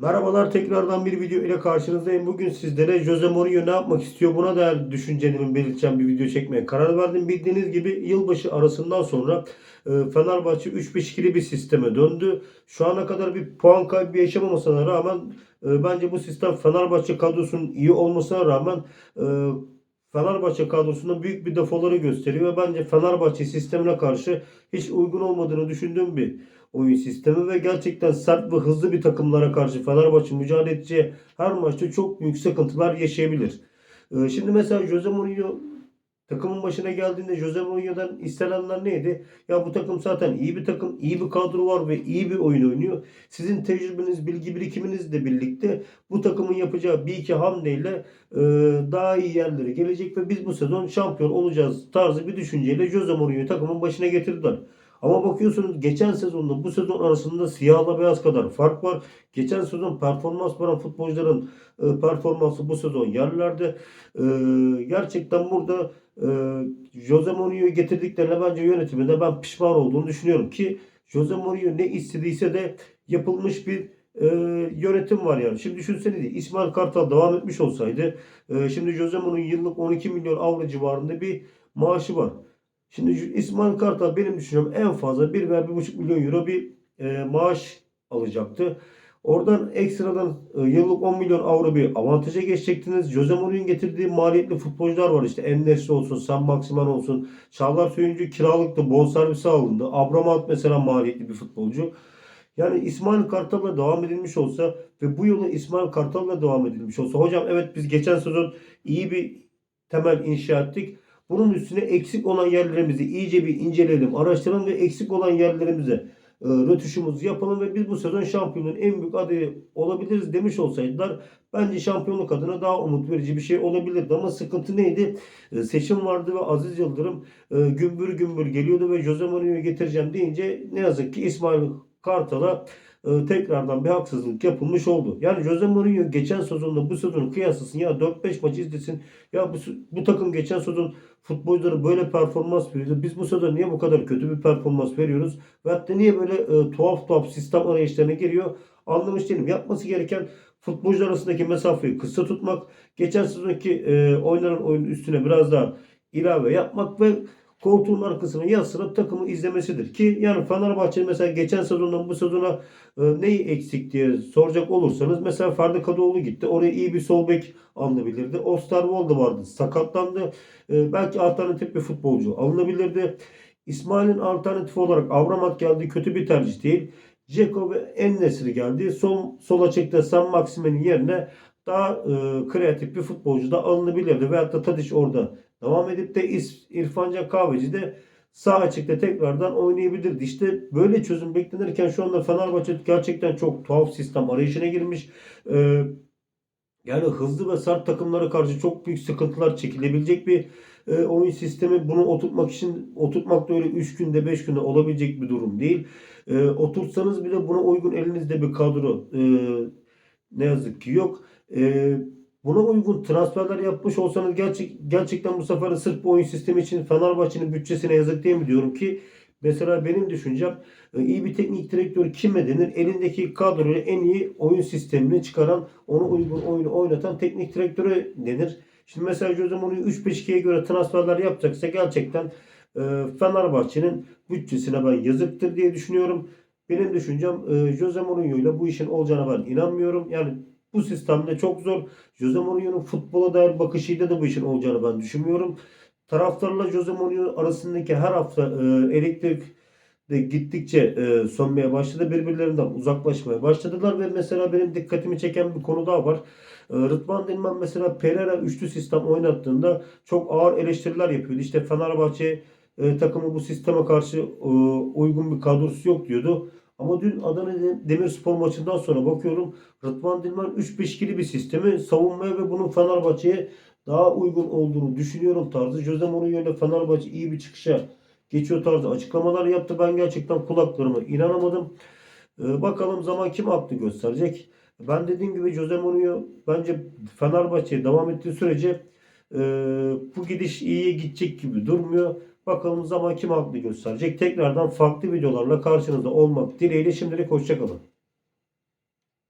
Merhabalar tekrardan bir video ile karşınızdayım. Bugün sizlere Jose Mourinho ne yapmak istiyor buna dair düşüncelerimi belirteceğim bir video çekmeye karar verdim. Bildiğiniz gibi yılbaşı arasından sonra e, Fenerbahçe 3-5-2'li bir sisteme döndü. Şu ana kadar bir puan kaybı yaşamamasına rağmen e, bence bu sistem Fenerbahçe kadrosunun iyi olmasına rağmen e, Fenerbahçe kadrosunda büyük bir defoları gösteriyor ve bence Fenerbahçe sistemine karşı hiç uygun olmadığını düşündüğüm bir oyun sistemi ve gerçekten sert ve hızlı bir takımlara karşı Fenerbahçe mücadele edeceği her maçta çok büyük sıkıntılar yaşayabilir. Ee, Şimdi mesela Jose Mourinho takımın başına geldiğinde Jose Mourinho'dan istenenler neydi? Ya bu takım zaten iyi bir takım, iyi bir kadro var ve iyi bir oyun oynuyor. Sizin tecrübeniz, bilgi birikiminizle birlikte bu takımın yapacağı bir iki hamleyle e, daha iyi yerlere gelecek ve biz bu sezon şampiyon olacağız tarzı bir düşünceyle Jose Mourinho'yu takımın başına getirdiler. Ama bakıyorsunuz geçen sezonla bu sezon arasında siyahla beyaz kadar fark var. Geçen sezon performans veren futbolcuların e, performansı bu sezon yerlerde. E, gerçekten burada e, Jose Mourinho'yu getirdiklerine bence yönetiminde ben pişman olduğunu düşünüyorum ki Jose Mourinho ne istediyse de yapılmış bir e, yönetim var yani. Şimdi düşünsenize İsmail Kartal devam etmiş olsaydı e, şimdi Jose Mourinho yıllık 12 milyon avro civarında bir maaşı var. Şimdi İsmail Kartal benim düşüncem en fazla 1 veya 1,5 milyon euro bir e, maaş alacaktı. Oradan ekstradan e, yıllık 10 milyon avro bir avantaja geçecektiniz. Jose Mourinho'nun getirdiği maliyetli futbolcular var. İşte Ennesri olsun, Sam Maximan olsun. Çağlar Söyüncü kiralıkta bonservisi alındı. Abramat mesela maliyetli bir futbolcu. Yani İsmail Kartal'la devam edilmiş olsa ve bu yılın İsmail Kartal'la devam edilmiş olsa hocam evet biz geçen sezon iyi bir temel inşa ettik. Bunun üstüne eksik olan yerlerimizi iyice bir inceleyelim, araştıralım ve eksik olan yerlerimize e, rötuşumuzu yapalım ve biz bu sezon şampiyonun en büyük adayı olabiliriz demiş olsaydılar bence şampiyonluk adına daha umut verici bir şey olabilirdi. Ama sıkıntı neydi? E, seçim vardı ve Aziz Yıldırım e, gümbür gümbür geliyordu ve Jose Mourinho'yu getireceğim deyince ne yazık ki İsmail Kartal'a e, tekrardan bir haksızlık yapılmış oldu. Yani Jose Mourinho geçen sezonla bu sezonu kıyaslasın ya 4-5 maç izlesin. Ya bu, bu takım geçen sezon futbolcuları böyle performans veriyordu. Biz bu sezon niye bu kadar kötü bir performans veriyoruz? Ve hatta niye böyle e, tuhaf tuhaf sistem arayışlarına giriyor? Anlamış değilim. Yapması gereken futbolcular arasındaki mesafeyi kısa tutmak. Geçen sezonki e, oynanan oyunun üstüne biraz daha ilave yapmak ve koltuğun arkasına yaslanıp takımı izlemesidir. Ki yani Fenerbahçe mesela geçen sezondan bu sezona e, neyi eksik diye soracak olursanız mesela Ferdi Kadıoğlu gitti. Oraya iyi bir sol bek alınabilirdi. Osterwolde vardı. Sakatlandı. E, belki alternatif bir futbolcu alınabilirdi. İsmail'in alternatif olarak Avramat geldi. Kötü bir tercih değil. Ceko ve Ennesri geldi. Sol, sol açıkta San Maximen'in yerine daha e, kreatif bir futbolcu da alınabilirdi. Veyahut da Tadiç orada devam edip de İs- İrfan Can Kahveci de sağ açıkta tekrardan oynayabilirdi. İşte böyle çözüm beklenirken şu anda Fenerbahçe gerçekten çok tuhaf sistem arayışına girmiş. E, yani hızlı ve sert takımlara karşı çok büyük sıkıntılar çekilebilecek bir e, oyun sistemi. Bunu oturtmak için oturtmak da öyle 3 günde 5 günde olabilecek bir durum değil. E, oturtsanız bile buna uygun elinizde bir kadro e, ne yazık ki yok. E, buna uygun transferler yapmış olsanız gerçek, gerçekten bu sefer sırf bu oyun sistemi için Fenerbahçe'nin bütçesine yazık değil mi diyorum ki mesela benim düşüncem e, iyi bir teknik direktör kime denir? Elindeki kadroyu en iyi oyun sistemini çıkaran, ona uygun oyunu oynatan teknik direktöre denir. Şimdi mesela Jose Mourinho 3-5-2'ye göre transferler yapacaksa gerçekten e, Fenerbahçe'nin bütçesine ben yazıktır diye düşünüyorum. Benim düşüncem e, Jose Mourinho ile bu işin olacağına ben inanmıyorum. Yani bu sistemde çok zor. Jose Mourinho'nun futbola dair bakışıyla da bu işin olacağını ben düşünmüyorum. Taraftarla Jose Mourinho arasındaki her hafta e, elektrik de gittikçe e, sönmeye başladı. Birbirlerinden uzaklaşmaya başladılar ve mesela benim dikkatimi çeken bir konu daha var. E, Rıdvan Dilmen mesela Pereira üçlü sistem oynattığında çok ağır eleştiriler yapıyordu. İşte Fenerbahçe e, takımı bu sisteme karşı e, uygun bir kadrosu yok diyordu. Ama dün Adana Demirspor maçından sonra bakıyorum Rıdvan Dilmen 3-5-2'li bir sistemi savunmaya ve bunun Fenerbahçe'ye daha uygun olduğunu düşünüyorum tarzı. Jose Mourinho ile Fenerbahçe iyi bir çıkışa geçiyor tarzı açıklamalar yaptı. Ben gerçekten kulaklarıma inanamadım. Ee, bakalım zaman kim haklı gösterecek. Ben dediğim gibi Jose Mourinho bence Fenerbahçe'ye devam ettiği sürece e, bu gidiş iyiye gidecek gibi durmuyor. Bakalım zaman kim haklı gösterecek. Tekrardan farklı videolarla karşınızda olmak dileğiyle şimdilik hoşçakalın.